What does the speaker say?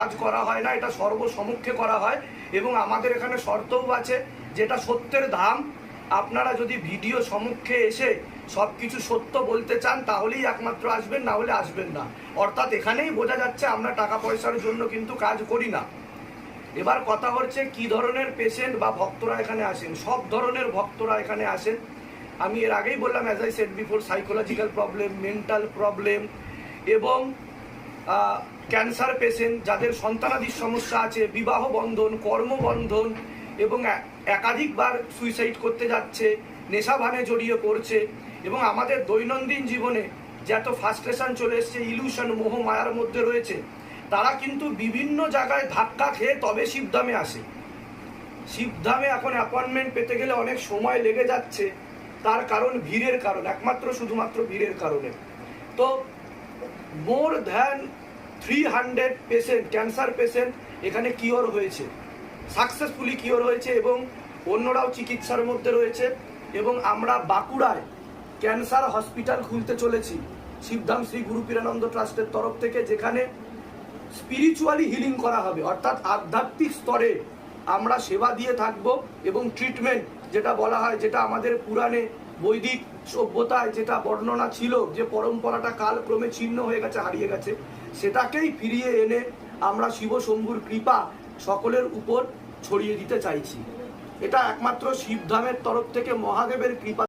কাজ করা হয় না, এটা সর্বসমক্ষে করা হয়। এবং আমাদের এখানে শর্তও আছে, যেটা সত্যের ধাম আপনারা যদি ভিডিও সম্মুখে এসে সব কিছু সত্য বলতে চান, তাহলেই একমাত্র আসবেন, না হলে আসবেন না। অর্থাৎ এখানেই বোঝা যাচ্ছে আমরা টাকা পয়সার জন্য কিন্তু কাজ করি না। এবার কথা হচ্ছে, কি ধরনের পেশেন্ট বা ভক্তরা এখানে আসেন? সব ধরনের ভক্তরা এখানে আসেন। আমি এর আগেই বললাম as I said before psychological problem mental problem এবং ক্যান্সার পেশেন্ট যাদের সন্তানাদির সমস্যা আছে, বিবাহ বন্ধন, কর্মবন্ধন এবং একাধিকবার সুইসাইড করতে যাচ্ছে নেশাভানে জড়িয়ে পড়ছে এবং আমাদের দৈনন্দিন জীবনে যে এত ফার্স্ট্রেশন চলে এসছে ইলুশন মোহ, মায়ার মধ্যে রয়েছে, তারা কিন্তু বিভিন্ন জায়গায় ধাক্কা খেয়ে তবে শিবধামে আসে। শিবধামে এখন অ্যাপয়েন্টমেন্ট পেতে গেলে অনেক সময় লেগে যাচ্ছে, তার কারণ ভিড়ের কারণ, একমাত্র শুধুমাত্র ভিড়ের কারণে। তো, more than three hundred patient cancer patient এখানে কিওর হয়েছে। সাকসেসফুলি কিওর হয়েছে এবং অন্যরাও চিকিৎসার মধ্যে রয়েছে এবং আমরা বাঁকুড়ায় ক্যান্সার হসপিটাল খুলতে চলেছি, শিবধাম শ্রী গুরু পীরানন্দ ট্রাস্টের তরফ থেকে, যেখানে স্পিরিচুয়ালি হিলিং করা হবে, অর্থাৎ আধ্যাত্মিক স্তরে আমরা সেবা দিয়ে থাকব এবং ট্রিটমেন্ট যেটা বলা হয়, যেটা আমাদের পুরাণে বৈদিক সভ্যতায় যেটা বর্ণনা ছিল, যে পরম্পরাটা কালক্রমে ছিন্ন হয়ে গেছে, হারিয়ে গেছে, সেটাকেই ফিরিয়ে এনে আমরা শিব শম্ভুর কৃপা সকলের উপর ছড়িয়ে দিতে চাইছি। এটা একমাত্র শিবধামের তরফ থেকে মহাদেবের কৃপা